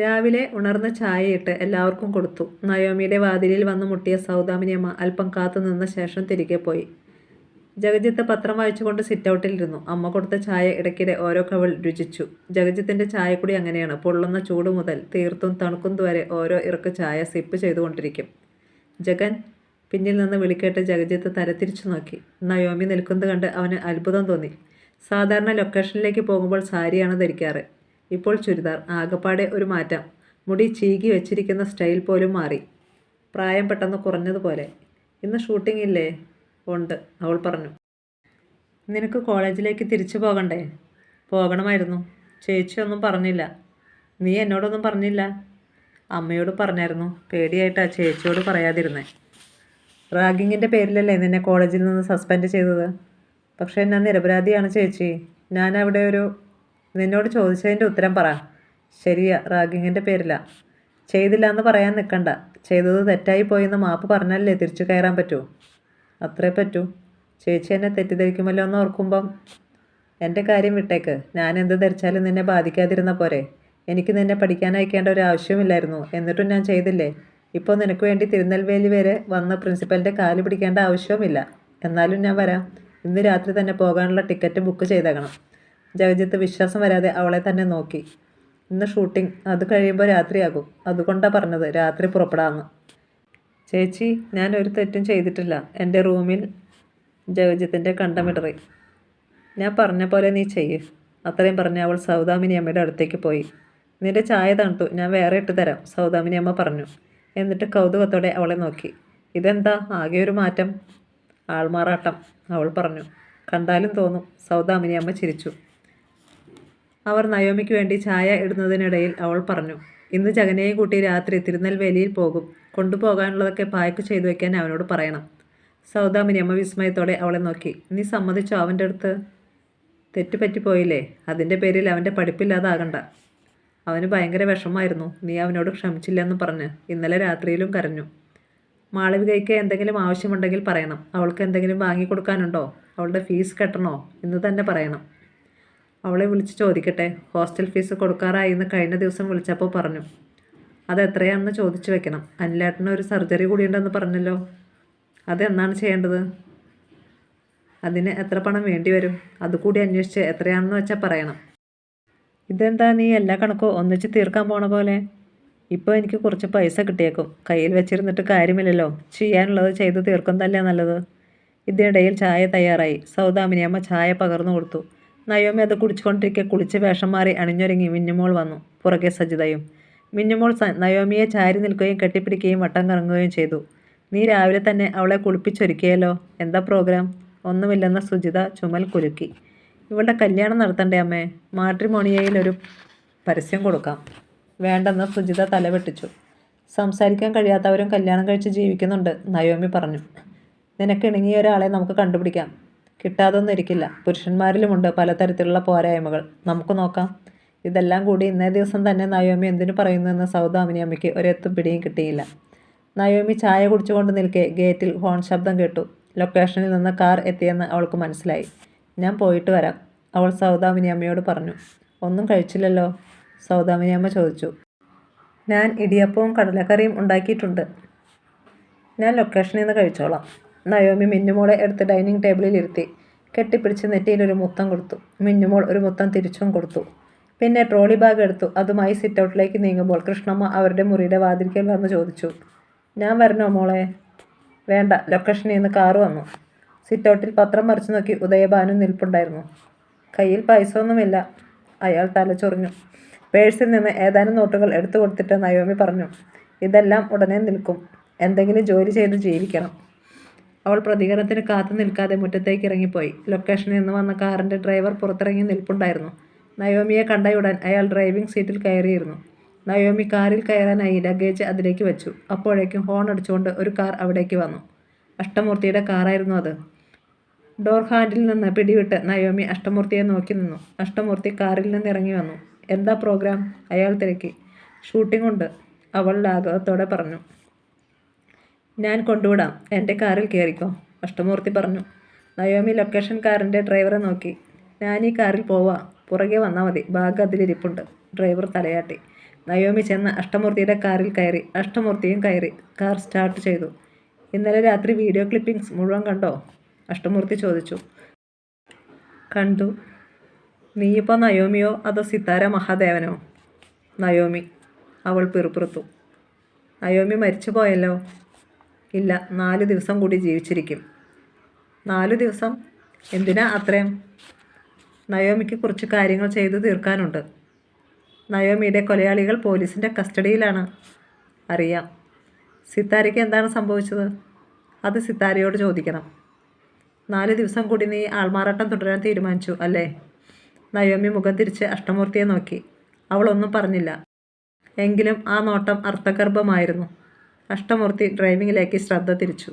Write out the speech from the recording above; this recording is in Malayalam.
രാവിലെ ഉണർന്ന ചായയിട്ട് എല്ലാവർക്കും കൊടുത്തു. നയോമിയുടെ വാതിലിൽ വന്ന് മുട്ടിയ സൗദാമിനിയമ്മ അല്പം കാത്തു നിന്ന ശേഷം തിരികെ പോയി. ജഗജിത്ത് പത്രം വായിച്ചുകൊണ്ട് സിറ്റൗട്ടിലിരുന്നു അമ്മ കൊടുത്ത ചായ ഇടയ്ക്കിടെ ഓരോ കവൾ രുചിച്ചു. ജഗജിത്തിന്റെ ചായക്കുടി അങ്ങനെയാണ്. പൊള്ളുന്ന ചൂട് മുതൽ തീർത്തും തണുക്കും വരെ ഓരോ ഇറക്ക് ചായ സിപ്പ് ചെയ്തുകൊണ്ടിരിക്കും. ജഗൻ പിന്നിൽ നിന്ന് വിളിക്കേട്ട് ജഗജിത്ത് തരത്തിരിച്ചു നോക്കി. നയോമി നിൽക്കുന്നത് കണ്ട് അവന് അത്ഭുതം തോന്നി. സാധാരണ ലൊക്കേഷനിലേക്ക് പോകുമ്പോൾ സാരിയാണ് ധരിക്കാറ്. ഇപ്പോൾ ചുരിദാർ ആകപ്പാടെ ഒരു മാറ്റം. മുടി ചീകി വെച്ചിരിക്കുന്ന സ്റ്റൈൽ പോലും മാറി. പ്രായം പെട്ടെന്ന് കുറഞ്ഞതുപോലെ. ഇന്ന് ഷൂട്ടിംഗ് ഇല്ലേ? ഉണ്ട് അവൾ പറഞ്ഞു. നിനക്ക് കോളേജിലേക്ക് തിരിച്ചു പോകണ്ടേ? പോകണമായിരുന്നു. ചേച്ചി ഒന്നും പറഞ്ഞില്ല. നീ എന്നോടൊന്നും പറഞ്ഞില്ല? അമ്മയോട് പറഞ്ഞായിരുന്നു. പേടിയായിട്ടാ ചേച്ചിയോട് പറയാതിരുന്നേ. റാഗിങ്ങിന്റെ പേരിലല്ലേ നിന്നെ കോളേജിൽ നിന്ന് സസ്പെൻഡ് ചെയ്തത്? പക്ഷേ ഞാൻ നിരപരാധിയാണ് ചേച്ചി. ഞാൻ അവിടെ ഒരു നിന്നോട് ചോദിച്ചതിന്റെ ഉത്തരം പറ. ശരിയാ റാഗിങ്ങിന്റെ പേരില. ചെയ്തില്ല എന്ന് പറയാൻ നിൽക്കണ്ട ചെയ്തത് തെറ്റായി പോയെന്ന് മാപ്പ് പറഞ്ഞാലല്ലേ തിരിച്ചു കയറാൻ പറ്റൂ? അത്രേ പറ്റൂ. ചേച്ചി എന്നെ തെറ്റിദ്ധരിക്കുമല്ലോ എന്ന് ഓർക്കുമ്പം എന്റെ കാര്യം വിട്ടേക്ക്. ഞാൻ എന്ത് ധരിച്ചാലും നിന്നെ ബാധിക്കാതിരുന്ന പോരെ. എനിക്ക് നിന്നെ പഠിക്കാൻ അയക്കേണ്ട ഒരു ആവശ്യമില്ലായിരുന്നു. എന്നിട്ടും ഞാൻ ചെയ്തില്ലേ? ഇപ്പോൾ നിനക്ക് വേണ്ടി തിരുനെൽവേലി വരെ വന്ന് പ്രിൻസിപ്പലിന്റെ കാൽ പിടിക്കേണ്ട ആവശ്യവുമില്ല. എന്നാലും ഞാൻ വരാം. ഇന്ന് രാത്രി തന്നെ പോകാനുള്ള ടിക്കറ്റ് ബുക്ക് ചെയ്തേക്കണം. ജഗജിത്ത് വിശ്വാസം വരാതെ അവളെ തന്നെ നോക്കി. ഇന്ന് ഷൂട്ടിംഗ്. അത് കഴിയുമ്പോൾ രാത്രിയാകും. അതുകൊണ്ടാണ് പറഞ്ഞത്. രാത്രി പുറപ്പെടാമെന്ന് ചേച്ചി ഞാൻ ഒരു തെറ്റും ചെയ്തിട്ടില്ല. എന്റെ റൂമിൽ ജഗജിത്തിന്റെ കണ്ടമിടറി ഞാൻ പറഞ്ഞ പോലെ നീ ചെയ്യ്. അത്രയും പറഞ്ഞ് അവൾ സൗദാമിനി അമ്മയുടെ അടുത്തേക്ക് പോയി. നിന്റെ ചായ തണുത്തു. ഞാൻ വേറെ ഇട്ട് തരാം സൗദാമിനി അമ്മ പറഞ്ഞു. എന്നിട്ട് കൗതുകത്തോടെ അവളെ നോക്കി. ഇതെന്താ? ആകെ ഒരു മാറ്റം. ആൾമാറാട്ടം അവൾ പറഞ്ഞു. കണ്ടാലും തോന്നും സൗദാമിനി അമ്മ ചിരിച്ചു. അവർ നയോമിക്ക് വേണ്ടി ചായ ഇടുന്നതിനിടയിൽ അവൾ പറഞ്ഞു ഇന്ന് ജഗനെയും കൂട്ടി രാത്രി തിരുനെൽവേലിയിൽ പോകും. കൊണ്ടുപോകാനുള്ളതൊക്കെ പായ്ക്ക് ചെയ്തു വെക്കാൻ അവനോട് പറയണം. സൗദാമിനി അമ്മ വിസ്മയത്തോടെ അവളെ നോക്കി നീ സമ്മതിച്ചോ അവന്റെ അടുത്ത്? തെറ്റുപറ്റിപ്പോയില്ലേ അതിന്റെ പേരിൽ അവന്റെ പഠിപ്പില്ലാതാകണ്ട. അവന് ഭയങ്കര വിഷമമായിരുന്നു. നീ അവനോട് ക്ഷമിച്ചില്ലെന്ന് പറഞ്ഞ് ഇന്നലെ രാത്രിയിലും കരഞ്ഞു. മാളവികയ്ക്ക് എന്തെങ്കിലും ആവശ്യമുണ്ടെങ്കിൽ പറയണം. അവൾക്ക് എന്തെങ്കിലും വാങ്ങിക്കൊടുക്കാനുണ്ടോ? അവളുടെ ഫീസ് കെട്ടണോ? എന്ന് തന്നെ പറയണം. അവളെ വിളിച്ച് ചോദിക്കട്ടെ? ഹോസ്റ്റൽ ഫീസ് കൊടുക്കാറായി എന്ന് കഴിഞ്ഞ ദിവസം വിളിച്ചപ്പോൾ പറഞ്ഞു. അത് എത്രയാണെന്ന് ചോദിച്ചു വെക്കണം. അനിലേട്ടന് ഒരു സർജറി കൂടി ഉണ്ടെന്ന് പറഞ്ഞല്ലോ. അതെന്നാണ് ചെയ്യേണ്ടത്? അതിന് എത്ര പണം വേണ്ടി വരും? അതുകൂടി അന്വേഷിച്ച് എത്രയാണെന്ന് വെച്ചാൽ പറയണം. ഇതെന്താ നീ എല്ലാ കണക്കോ ഒന്നിച്ച് തീർക്കാൻ പോണ പോലെ? ഇപ്പോൾ എനിക്ക് കുറച്ച് പൈസ കിട്ടിയേക്കും. കയ്യിൽ വെച്ചിരുന്നിട്ട് കാര്യമില്ലല്ലോ. ചെയ്യാനുള്ളത് ചെയ്ത് തീർക്കുന്നതല്ലേ നല്ലത്? ഇതിനിടയിൽ ചായ തയ്യാറായി. സൗദാമിനിയമ്മ ചായ പകർന്നു കൊടുത്തു. നയോമി അത് കുടിച്ചുകൊണ്ടിരിക്കെ കുളിച്ച് വേഷം മാറി അണിഞ്ഞൊരുങ്ങി മിന്നുമോൾ വന്നു. പുറകെ സജിതയും. മിന്നുമോൾ നയോമിയെ ചാരി നിൽക്കുകയും കെട്ടിപ്പിടിക്കുകയും വട്ടം കറങ്ങുകയും ചെയ്തു. നീ രാവിലെ തന്നെ അവളെ കുളിപ്പിച്ചൊരുക്കിയല്ലോ? എന്താ പ്രോഗ്രാം? ഒന്നുമില്ലെന്ന സുജിത ചുമൽ കുലുക്കി. ഇവളുടെ കല്യാണം നടത്തണ്ടേ അമ്മേ? മാട്രിമോണിയയിൽ ഒരു പരസ്യം കൊടുക്കാം. വേണ്ടെന്ന് സുജിത തലവെട്ടിച്ചു. സംസാരിക്കാൻ കഴിയാത്തവരും കല്യാണം കഴിച്ച് ജീവിക്കുന്നുണ്ട് നയോമി പറഞ്ഞു. നിനക്ക് ഇണങ്ങിയ ഒരാളെ നമുക്ക് കണ്ടുപിടിക്കാം. കിട്ടാതൊന്നും ഇരിക്കില്ല. പുരുഷന്മാരിലുമുണ്ട് പലതരത്തിലുള്ള പോരായ്മകൾ. നമുക്ക് നോക്കാം. ഇതെല്ലാം കൂടി ഇന്നേ ദിവസം തന്നെ നയോമി എന്തിനു പറയുന്നുവെന്ന് സൗദാമിനി അമ്മയ്ക്ക് ഒരെത്തും പിടിയും കിട്ടിയില്ല. നയോമി ചായ കുടിച്ചുകൊണ്ട് നിൽക്കെ ഗേറ്റിൽ ഹോൺ ശബ്ദം കേട്ടു. ലൊക്കേഷനിൽ നിന്ന് കാർ എത്തിയെന്ന് അവൾക്ക് മനസ്സിലായി. ഞാൻ പോയിട്ട് വരാം. അവൾ സൗദാമിനി അമ്മയോട് പറഞ്ഞു. ഒന്നും കഴിച്ചില്ലല്ലോ? സൗദാമിനി അമ്മ ചോദിച്ചു. ഞാൻ ഇടിയപ്പവും കടലക്കറിയും ഉണ്ടാക്കിയിട്ടുണ്ട്. ഞാൻ ലൊക്കേഷനിൽ നിന്ന് കഴിച്ചോളാം. നയോമി മിന്നുമോളെ എടുത്ത് ഡൈനിങ് ടേബിളിൽ ഇരുത്തി കെട്ടിപ്പിടിച്ച് നെറ്റിയിൽ ഒരു മുത്തം കൊടുത്തു. മിന്നുമോൾ ഒരു മുത്തം തിരിച്ചും കൊടുത്തു. പിന്നെ ട്രോളി ബാഗ് എടുത്തു. അതുമായി സിറ്റ് ഔട്ടിലേക്ക് നീങ്ങുമ്പോൾ കൃഷ്ണമ്മ അവരുടെ മുറിയുടെ വാതിൽക്കൽ വന്ന് ചോദിച്ചു ഞാൻ വരണോ മോളെ? വേണ്ട. ലൊക്കേഷനിൽ നിന്ന് കാറ് വന്നു. സിറ്റ് ഔട്ടിൽ പത്രം മറിച്ചു നോക്കി ഉദയഭാനു നിൽപ്പുണ്ടായിരുന്നു. കയ്യിൽ പൈസ ഒന്നുമില്ല അയാൾ തലച്ചൊറിഞ്ഞു പേഴ്സിൽ നിന്ന് ഏതാനും നോട്ടുകൾ എടുത്തു കൊടുത്തിട്ട് നയോമി പറഞ്ഞു ഇതെല്ലാം ഉടനെ നിൽക്കും. എന്തെങ്കിലും ജോലി ചെയ്ത് ജീവിക്കണം. അവൾ പ്രതികരണത്തിന് കാത്തു നിൽക്കാതെ മുറ്റത്തേക്ക് ഇറങ്ങിപ്പോയി. ലൊക്കേഷനിൽ നിന്ന് വന്ന കാറിന്റെ ഡ്രൈവർ പുറത്തിറങ്ങി നിൽപ്പുണ്ടായിരുന്നു. നയോമിയെ കണ്ടയുടൻ അയാൾ ഡ്രൈവിംഗ് സീറ്റിൽ കയറിയിരുന്നു. നയോമി കാറിൽ കയറാനായി ലഗേജ് അതിലേക്ക് വെച്ചു. അപ്പോഴേക്കും ഹോൺ അടിച്ചുകൊണ്ട് ഒരു കാർ അവിടേക്ക് വന്നു. അഷ്ടമൂർത്തിയുടെ കാറായിരുന്നു അത്. ഡോർ ഹാൻഡിൽ നിന്ന് പിടിവിട്ട് നയോമി അഷ്ടമൂർത്തിയെ നോക്കി നിന്നു. അഷ്ടമൂർത്തി കാറിൽ നിന്ന് ഇറങ്ങി വന്നു. എന്താ പ്രോഗ്രാം? അയാൾ തിരക്കി. ഷൂട്ടിംഗ് ഉണ്ട് അവൾ ലാഘവത്തോടെ പറഞ്ഞു. ഞാൻ കൊണ്ടുവിടാം. എന്റെ കാറിൽ കയറിക്കോ. അഷ്ടമൂർത്തി പറഞ്ഞു. നയോമി ലൊക്കേഷൻ കാറിന്റെ ഡ്രൈവറെ നോക്കി. ഞാൻ ഈ കാറിൽ പോവാ. പുറകെ വന്നാൽ മതി. ബാഗ് അതിലിരിപ്പുണ്ട്. ഡ്രൈവർ തലയാട്ടി. നയോമി ചെന്ന് അഷ്ടമൂർത്തിയുടെ കാറിൽ കയറി. അഷ്ടമൂർത്തിയും കയറി. കാർ സ്റ്റാർട്ട് ചെയ്തു. ഇന്നലെ രാത്രി വീഡിയോ ക്ലിപ്പിംഗ്സ് മുഴുവൻ കണ്ടോ? അഷ്ടമൂർത്തി ചോദിച്ചു. കണ്ടു. നീയിപ്പോൾ നയോമിയോ അതോ സിത്താര മഹാദേവനോ? നയോമി അവൾ പിറുപിറുത്തു. നയോമി മരിച്ചു പോയല്ലോ ഇല്ല. നാല് ദിവസം കൂടി ജീവിച്ചിരിക്കും. നാല് ദിവസം? എന്തിനാ അത്രയും? നയോമിക്ക് കുറച്ച് കാര്യങ്ങൾ ചെയ്തു തീർക്കാനുണ്ട്. നയോമിയുടെ കൊലയാളികൾ പോലീസിന്റെ കസ്റ്റഡിയിലാണ്. അറിയാം. സിത്താരയ്ക്ക് എന്താണ് സംഭവിച്ചത്? അത് സിത്താരയോട് ചോദിക്കണം. നാല് ദിവസം കൂടി നീ ആൾമാറാട്ടം തുടരാൻ തീരുമാനിച്ചു അല്ലേ? നയോമി മുഖം തിരിച്ച് അഷ്ടമൂർത്തിയെ നോക്കി. അവളൊന്നും പറഞ്ഞില്ല. എങ്കിലും ആ നോട്ടം അർത്ഥഗർഭമായിരുന്നു. അഷ്ടമൂർത്തി ഡ്രൈവിംഗിലേക്ക് ശ്രദ്ധ തിരിച്ചു.